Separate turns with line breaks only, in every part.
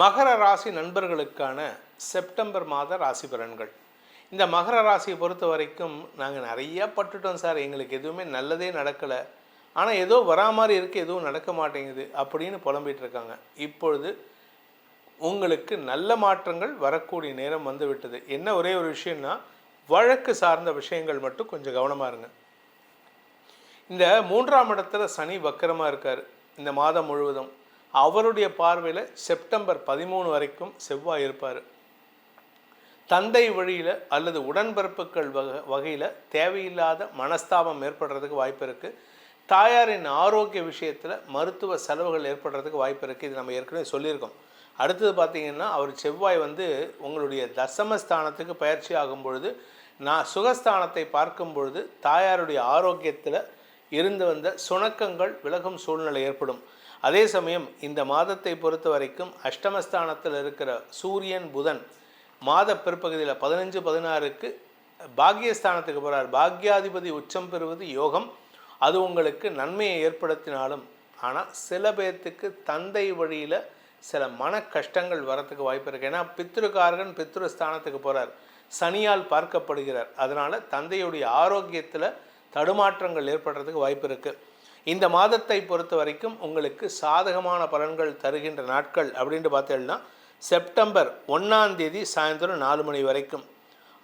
மகர ராசி நண்பர்களுக்கான செப்டம்பர் மாத ராசி பலன்கள். இந்த மகர ராசியை பொறுத்த வரைக்கும் நாங்கள் நிறையா பட்டுட்டோம் சார். எங்களுக்கு எதுவுமே நல்லதே நடக்கலை. ஆனால் ஏதோ வரா மாதிரி இருக்குது எதுவும் நடக்க மாட்டேங்குது அப்படின்னு புலம்பிட்டு இருக்காங்க. இப்பொழுது உங்களுக்கு நல்ல மாற்றங்கள் வரக்கூடிய நேரம் வந்துவிட்டது என்ன ஒரே ஒரு விஷயம்னா வழக்கு சார்ந்த விஷயங்கள் மட்டும் கொஞ்சம் கவனமாக இருங்க. இந்த மூன்றாம் இடத்துல சனி வக்கரமாக இருக்கார். இந்த மாதம் முழுவதும். அவருடைய பார்வையில் செப்டம்பர் பதிமூணு வரைக்கும் செவ்வாய் இருப்பார். தந்தை வழியில் அல்லது உடன்பிறப்புகள் வகை வகையில் தேவையில்லாத மனஸ்தாபம் ஏற்படுறதுக்கு வாய்ப்பு இருக்குது தாயாரின் ஆரோக்கிய விஷயத்தில் மருத்துவ செலவுகள் ஏற்படுறதுக்கு வாய்ப்பு இருக்குது இது நம்ம ஏற்கனவே சொல்லியிருக்கோம். அடுத்தது பார்த்தீங்கன்னா அவர் செவ்வாய் வந்து உங்களுடைய தசமஸ்தானத்துக்கு பயிற்சி ஆகும் பொழுது நான் சுகஸ்தானத்தை பார்க்கும் பொழுது தாயாருடைய ஆரோக்கியத்தில் இருந்து வந்த சுணக்கங்கள் விலகும் சூழ்நிலை ஏற்படும். அதே சமயம் இந்த மாதத்தை பொறுத்த வரைக்கும் அஷ்டமஸ்தானத்தில் இருக்கிற சூரியன் புதன் மாத பிற்பகுதியில் பதினஞ்சு பதினாறுக்கு பாக்யஸ்தானத்துக்கு போகிறார் பாக்யாதிபதி உச்சம் பெறுவது யோகம். அது உங்களுக்கு நன்மையை ஏற்படுத்தினாலும் ஆனால் சில பேர்த்துக்கு தந்தை வழியில் சில மன கஷ்டங்கள் வரத்துக்கு வாய்ப்பு இருக்குது ஏன்னா பித்ருக்காரகன் பித்ரு ஸ்தானத்துக்கு போகிறார் சனியால் பார்க்கப்படுகிறார். அதனால் தந்தையுடைய ஆரோக்கியத்தில் தடுமாற்றங்கள் ஏற்படுறதுக்கு வாய்ப்பு இருக்குது இந்த மாதத்தை பொறுத்த வரைக்கும் உங்களுக்கு சாதகமான பலன்கள் தருகின்ற நாட்கள் அப்படின்ட்டு பார்த்தேன்னா செப்டம்பர் ஒன்றாம் தேதி சாயந்தரம் நாலு மணி வரைக்கும்.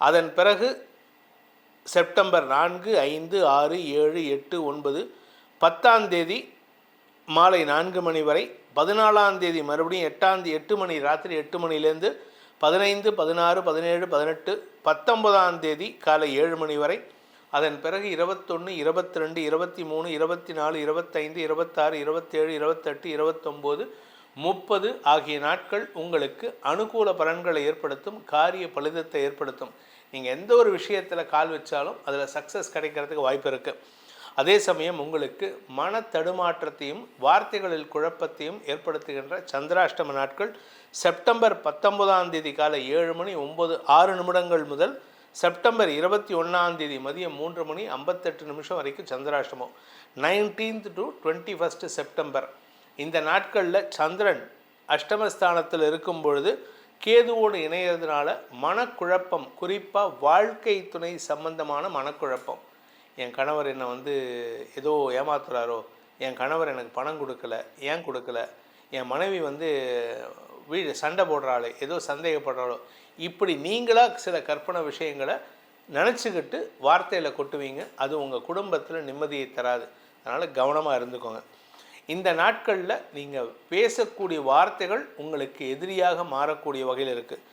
அதன் பிறகு செப்டம்பர் நான்கு ஐந்து ஆறு ஏழு எட்டு ஒன்பது பத்தாம் தேதி மாலை நான்கு மணி வரை பதினாலாம் தேதி மறுபடியும் எட்டாம் தேதி எட்டு மணி ராத்திரி எட்டு மணிலேருந்து பதினைந்து பதினாறு பதினேழு பதினெட்டு பத்தொன்பதாம் தேதி காலை ஏழு மணி வரை அதன் பிறகு இருபத்தொன்று இருபத்தி ரெண்டு இருபத்தி மூணு இருபத்தி நாலு இருபத்தைந்து இருபத்தாறு இருபத்தேழு இருபத்தெட்டு இருபத்தொம்போது முப்பது ஆகிய நாட்கள் உங்களுக்கு அனுகூல பலன்களை ஏற்படுத்தும் காரிய பலிதத்தை ஏற்படுத்தும். நீங்கள் எந்த ஒரு விஷயத்தில் கால் வச்சாலும் அதில் சக்ஸஸ் கிடைக்கிறதுக்கு வாய்ப்பு இருக்குது அதே சமயம் உங்களுக்கு மன தடுமாற்றத்தையும் வார்த்தைகளில் குழப்பத்தையும் ஏற்படுத்துகின்ற சந்திராஷ்டம நாட்கள் செப்டம்பர் பத்தொன்பதாம் தேதி காலை ஏழு மணி ஒம்பது ஆறு நிமிடங்கள் முதல் செப்டம்பர் இருபத்தி ஒன்றாம் தேதி மதியம் மூன்று மணி ஐம்பத்தெட்டு நிமிஷம் வரைக்கும் சந்திராஷ்டமம். Nineteenth to twenty first September. இந்த நாட்களில் சந்திரன் அஷ்டமஸ்தானத்தில் இருக்கும் பொழுது கேதுவோடு இணையிறதுனால மனக்குழப்பம் குறிப்பாக வாழ்க்கை துணை சம்பந்தமான மனக்குழப்பம். என் கணவர் என்னை வந்து ஏதோ ஏமாத்துறாரோ என் கணவர் எனக்கு பணம் கொடுக்கல ஏன் கொடுக்கல என் மனைவி வந்து வீடு சண்டை போடுறாளே ஏதோ சந்தேகப்படுறாளோ இப்படி நீங்களாக சில கற்பனை விஷயங்களை நினச்சிக்கிட்டு வார்த்தையில் கொட்டுவீங்க. அது உங்கள் குடும்பத்தில் நிம்மதியை தராது. அதனால் கவனமாக இருந்துக்கோங்க. இந்த நாட்களில் நீங்கள் பேசக்கூடிய வார்த்தைகள் உங்களுக்கு எதிரியாக மாறக்கூடிய வகையில் இருக்குது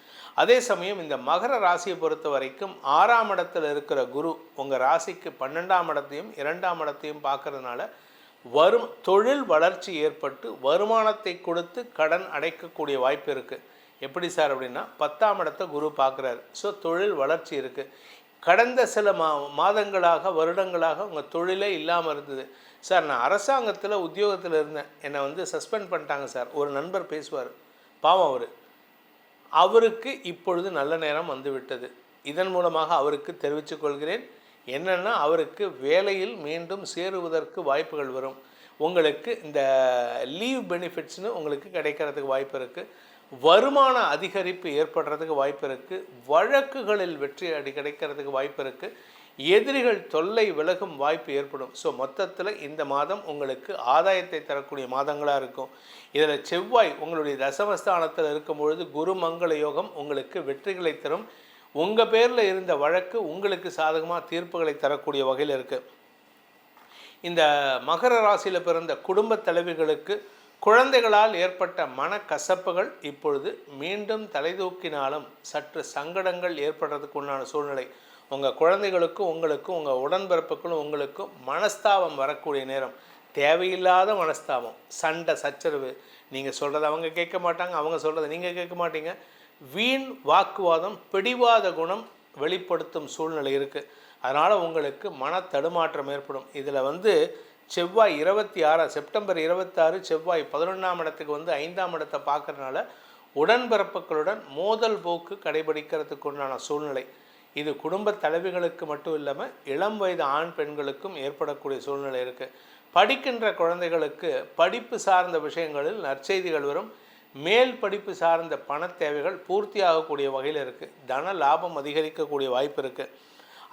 அதே சமயம் இந்த மகர ராசியை பொறுத்த வரைக்கும் ஆறாம் இடத்துல இருக்கிற குரு உங்கள் ராசிக்கு பன்னெண்டாம் இடத்தையும் இரண்டாம் இடத்தையும் பார்க்கறதுனால வரும் தொழில் வளர்ச்சி ஏற்பட்டு வருமானத்தை கொடுத்து கடன் அடைக்கக்கூடிய வாய்ப்பு இருக்குது எப்படி சார் அப்படின்னா பத்தாம் இடத்த குரு பார்க்குறாரு. ஸோ தொழில் வளர்ச்சி இருக்குது கடந்த சில மா மாதங்களாக வருடங்களாக உங்கள் தொழிலே இல்லாமல் இருந்தது. சார் நான் அரசாங்கத்தில் உத்தியோகத்தில் இருந்தேன். என்னை வந்து சஸ்பெண்ட் பண்ணிட்டாங்க சார். ஒரு நண்பர் பேசுவார். பாவம் அவர். அவருக்கு இப்பொழுது நல்ல நேரம் வந்துவிட்டது இதன் மூலமாக அவருக்கு தெரிவித்துக் கொள்கிறேன். என்னென்னா அவருக்கு வேலையில் மீண்டும் சேருவதற்கு வாய்ப்புகள் வரும். உங்களுக்கு இந்த லீவ் பெனிஃபிட்ஸ்னு உங்களுக்கு கிடைக்கிறதுக்கு வாய்ப்பு இருக்குது வருமான அதிகரிப்பு ஏற்படுறதுக்கு வாய்ப்பு இருக்குது வழக்குகளில் வெற்றி அடி கிடைக்கிறதுக்கு வாய்ப்பு இருக்குது எதிரிகள் தொல்லை விலகும் வாய்ப்பு ஏற்படும். ஸோ மொத்தத்தில் இந்த மாதம் உங்களுக்கு ஆதாயத்தை தரக்கூடிய மாதங்களாக இருக்கும். இதில் செவ்வாய் உங்களுடைய தசமஸ்தானத்தில் இருக்கும் பொழுது குரு மங்கள யோகம் உங்களுக்கு வெற்றிகளை தரும். உங்கள் பேரில் இருந்த வழக்கு உங்களுக்கு சாதகமாக தீர்ப்புகளை தரக்கூடிய வகையில் இருக்குது இந்த மகர ராசியில் பிறந்த குடும்ப தலைவிகளுக்கு குழந்தைகளால் ஏற்பட்ட மனக்கசப்புகள் இப்பொழுது மீண்டும் தலைதூக்கினாலும் சற்று சங்கடங்கள் ஏற்படுறதுக்கு உண்டான சூழ்நிலை. உங்கள் குழந்தைகளுக்கும் உங்களுக்கும் உங்கள் உடன்பிறப்புகளும் உங்களுக்கும் மனஸ்தாபம் வரக்கூடிய நேரம். தேவையில்லாத மனஸ்தாபம் சண்டை சச்சரவு. நீங்கள் சொல்கிறத அவங்க கேட்க மாட்டாங்க அவங்க சொல்கிறத நீங்கள் கேட்க மாட்டீங்க. வீண் வாக்குவாதம் பிடிவாத குணம் வெளிப்படுத்தும் சூழ்நிலை இருக்குது அதனால் உங்களுக்கு மன தடுமாற்றம் ஏற்படும். இதில் வந்து செவ்வாய் இருபத்தி ஆறா செப்டம்பர் இருபத்தாறு செவ்வாய் பதினொன்றாம் இடத்துக்கு வந்து ஐந்தாம் இடத்தை பார்க்கறதுனால உடன்பிறப்புகளுடன் மோதல் போக்கு கடைபிடிக்கிறதுக்கு உண்டான சூழ்நிலை. இது குடும்ப தலைவிகளுக்கு மட்டும் இல்லாமல் இளம் வயது ஆண் பெண்களுக்கும் ஏற்படக்கூடிய சூழ்நிலை இருக்குது படிக்கின்ற குழந்தைகளுக்கு படிப்பு சார்ந்த விஷயங்களில் நற்செய்திகள் வரும். மேல் படிப்பு சார்ந்த பண தேவைகள் பூர்த்தியாகக்கூடிய வகையில் இருக்குது தன லாபம் அதிகரிக்கக்கூடிய வாய்ப்பு இருக்குது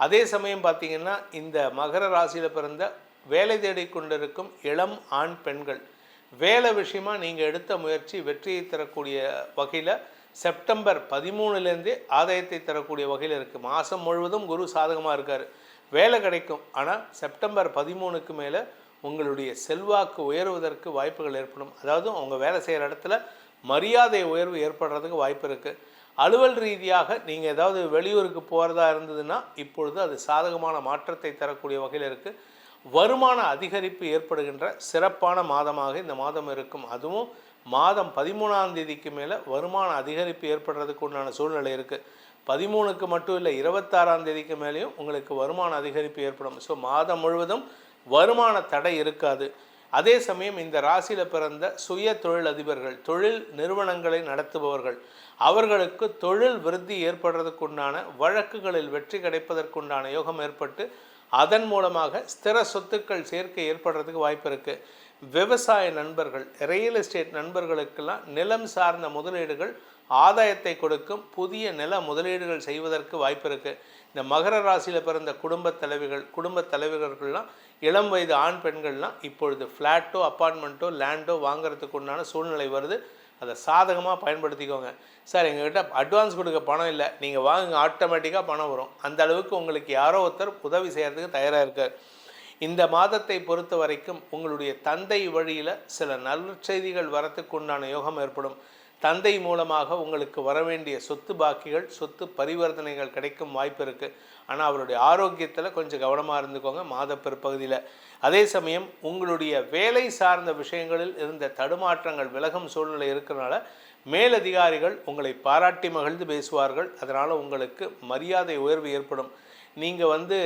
அதே சமயம் பார்த்தீங்கன்னா இந்த மகர ராசியில் பிறந்த வேலை தேடிக்கொண்டிருக்கும் இளம் ஆண் பெண்கள். வேலை விஷயமாக நீங்கள் எடுத்த முயற்சி வெற்றியை தரக்கூடிய வகையில் செப்டம்பர் பதிமூணுலேருந்தே ஆதாயத்தை தரக்கூடிய வகையில் இருக்குது மாதம் முழுவதும் குரு சாதகமாக இருக்கார். வேலை கிடைக்கும். ஆனால் செப்டம்பர் பதிமூணுக்கு மேலே உங்களுடைய செல்வாக்கு உயர்வதற்கு வாய்ப்புகள் ஏற்படும். அதாவது அவங்க வேலை செய்கிற இடத்துல மரியாதை உயர்வு ஏற்படுறதுக்கு வாய்ப்பு இருக்குது அலுவல் ரீதியாக நீங்கள் ஏதாவது வெளியூருக்கு போகிறதா இருந்ததுன்னா இப்பொழுது அது சாதகமான மாற்றத்தை தரக்கூடிய வகையில் இருக்குது வருமான அதிகரிப்பு ஏற்படுகின்ற சிறப்பான மாதமாக இந்த மாதம் இருக்கும். அதுவும் மாதம் பதிமூணாம் தேதிக்கு மேலே வருமான அதிகரிப்பு ஏற்படுறதுக்கு உண்டான சூழ்நிலை இருக்குது பதிமூணுக்கு மட்டும் இல்லை இருபத்தாறாம் தேதிக்கு மேலேயும் உங்களுக்கு வருமான அதிகரிப்பு ஏற்படும். ஸோ மாதம் முழுவதும் வருமான தடை இருக்காது. அதே சமயம் இந்த ராசியில் பிறந்த சுய தொழில் அதிபர்கள் தொழில் நிறுவனங்களை நடத்துபவர்கள் அவர்களுக்கு தொழில் விருத்தி ஏற்படுறதுக்குண்டான வழக்குகளில் வெற்றி கிடைப்பதற்குண்டான யோகம் ஏற்பட்டு அதன் மூலமாக ஸ்திர சொத்துக்கள் சேர்க்கை ஏற்படுறதுக்கு வாய்ப்பு இருக்குது விவசாய நண்பர்கள் ரியல் எஸ்டேட் நண்பர்களுக்கெல்லாம் நிலம் சார்ந்த முதலீடுகள் ஆதாயத்தை கொடுக்கும் புதிய நில முதலீடுகள் செய்வதற்கு வாய்ப்பு இருக்குது இந்த மகர ராசியில் பிறந்த குடும்பத் தலைவிகள் குடும்பத் தலைவர்கள்லாம் இளம் வயது ஆண் பெண்கள்லாம் இப்பொழுது ஃப்ளாட்டோ அப்பார்ட்மெண்ட்டோ லேண்டோ வாங்குறதுக்கு உண்டான சூழ்நிலை வருது. அதை சாதகமாக பயன்படுத்திக்கோங்க. சார் எங்ககிட்ட அட்வான்ஸ் கொடுக்க பணம் இல்லை. நீங்கள் வாங்குங்க ஆட்டோமேட்டிக்காக பணம் வரும். அந்த அளவுக்கு உங்களுக்கு யாரோ ஒருத்தர் உதவி செய்கிறதுக்கு தயாராக இருக்கார். இந்த மாதத்தை பொறுத்த வரைக்கும் உங்களுடைய தந்தை வழியில் சில நற்செய்திகள் வரத்துக்கு உண்டான யோகம் ஏற்படும். தந்தை மூலமாக உங்களுக்கு வர வேண்டிய சொத்து பாக்கிகள் சொத்து பரிவர்த்தனைகள் கிடைக்கும் வாய்ப்பு இருக்குது ஆனால் அவருடைய ஆரோக்கியத்தில் கொஞ்சம் கவனமாக இருந்துக்கோங்க மாத பிற்பகுதியில் அதே சமயம் உங்களுடைய வேலை சார்ந்த விஷயங்களில் இருந்த தடுமாற்றங்கள் விலகும் சூழ்நிலை இருக்கிறனால மேலதிகாரிகள் உங்களை பாராட்டி மகிழ்ந்து பேசுவார்கள். அதனால் உங்களுக்கு மரியாதை உயர்வு ஏற்படும். நீங்கள் வந்து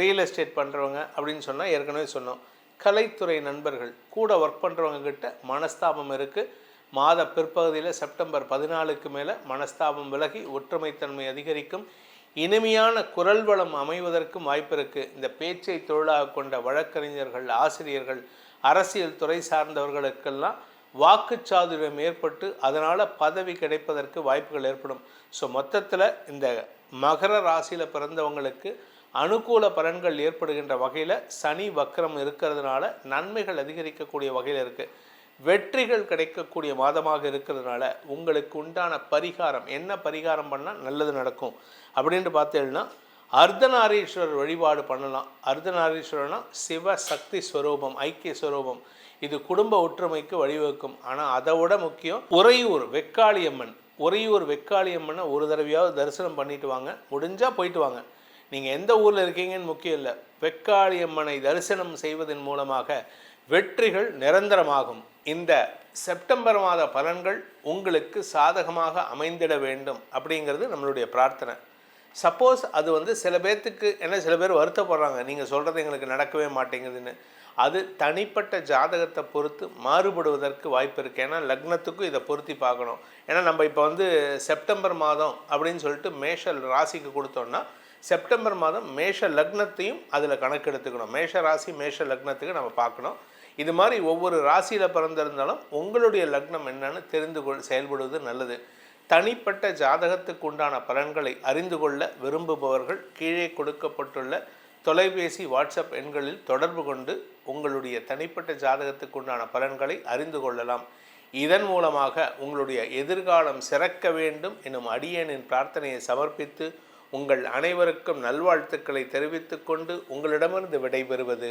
ரியல் எஸ்டேட் பண்ணுறவங்க அப்படின்னு சொன்னால் ஏற்கனவே சொன்னோம். கலைத்துறை நண்பர்கள் கூட ஒர்க் பண்ணுறவங்க கிட்ட மனஸ்தாபம் இருக்குது மாத பிற்பகுதியில் செப்டம்பர் பதினாலுக்கு மேலே மனஸ்தாபம் விலகி ஒற்றுமைத்தன்மை அதிகரிக்கும். இனிமையான குரல் வளம் அமைவதற்கும் வாய்ப்பு இருக்குது இந்த பேச்சை தொழிலாக கொண்ட வழக்கறிஞர்கள் ஆசிரியர்கள் அரசியல் துறை சார்ந்தவர்களுக்கெல்லாம் வாக்குச்சாதுரியம் ஏற்பட்டு அதனால் பதவி கிடைப்பதற்கு வாய்ப்புகள் ஏற்படும். ஸோ மொத்தத்தில் இந்த மகர ராசியில் பிறந்தவங்களுக்கு அனுகூல பலன்கள் ஏற்படுகின்ற வகையில் சனி வக்கரம் இருக்கிறதுனால நன்மைகள் அதிகரிக்கக்கூடிய வகையில் இருக்குது வெற்றிகள் கிடைக்கக்கூடிய மாதமாக இருக்கிறதுனால உங்களுக்கு உண்டான பரிகாரம் என்ன பரிகாரம் பண்ணால் நல்லது நடக்கும் அப்படின்ட்டு பார்த்தீங்கன்னா அர்த்தநாரீஸ்வரர் வழிபாடு பண்ணலாம். அர்த்தநாரீஸ்வரர்னா சிவ சக்தி ஸ்வரூபம் ஐக்கிய ஸ்வரூபம். இது குடும்ப ஒற்றுமைக்கு வழிவகுக்கும். ஆனால் அதை விட முக்கியம் உறையூர் வெக்காளியம்மன். உறையூர் வெக்காளியம்மனை ஒரு தடவையாவது தரிசனம் பண்ணிட்டு வாங்க. முடிஞ்சால் போயிட்டு வாங்க. நீங்கள் எந்த ஊரில் இருக்கீங்கன்னு முக்கியம் இல்லை. வெக்காளியம்மனை தரிசனம் செய்வதன் மூலமாக வெற்றிகள் நிரந்தரமாகும். இந்த செப்டம்பர் மாத பலன்கள் உங்களுக்கு சாதகமாக அமைந்திட வேண்டும் அப்படிங்கிறது நம்மளுடைய பிரார்த்தனை. சப்போஸ் அது வந்து சில பேர்த்துக்கு என்ன சில பேர் வருத்தப்படுறாங்க. நீங்கள் சொல்கிறது எங்களுக்கு நடக்கவே மாட்டேங்குதுன்னு. அது தனிப்பட்ட ஜாதகத்தை பொறுத்து மாறுபடுவதற்கு வாய்ப்பு இருக்குது ஏன்னா லக்னத்துக்கும் இதை பொருத்தி பார்க்கணும். ஏன்னா நம்ம இப்போ வந்து செப்டம்பர் மாதம் அப்படின்னு சொல்லிட்டு மேஷ ராசிக்கு கொடுத்தோம்னா செப்டம்பர் மாதம் மேஷ லக்னத்தையும் அதில் கணக்கெடுத்துக்கணும். மேஷ ராசி மேஷ லக்னத்துக்கு நம்ம பார்க்கணும். இது மாதிரி ஒவ்வொரு ராசியில் பிறந்திருந்தாலும் உங்களுடைய லக்னம் என்னன்னு தெரிந்து கொள் செயல்படுவது நல்லது. தனிப்பட்ட ஜாதகத்துக்கு உண்டான பலன்களை அறிந்து கொள்ள விரும்புபவர்கள் கீழே கொடுக்கப்பட்டுள்ள தொலைபேசி வாட்ஸ்அப் எண்களில் தொடர்பு கொண்டு உங்களுடைய தனிப்பட்ட ஜாதகத்துக்கு உண்டான பலன்களை அறிந்து கொள்ளலாம். இதன் மூலமாக உங்களுடைய எதிர்காலம் சிறக்க வேண்டும் எனும் அடியேனின் பிரார்த்தனையை சமர்ப்பித்து உங்கள் அனைவருக்கும் நல்வாழ்த்துக்களை தெரிவித்துக்கொண்டு உங்களிடமிருந்து விடைபெறுவது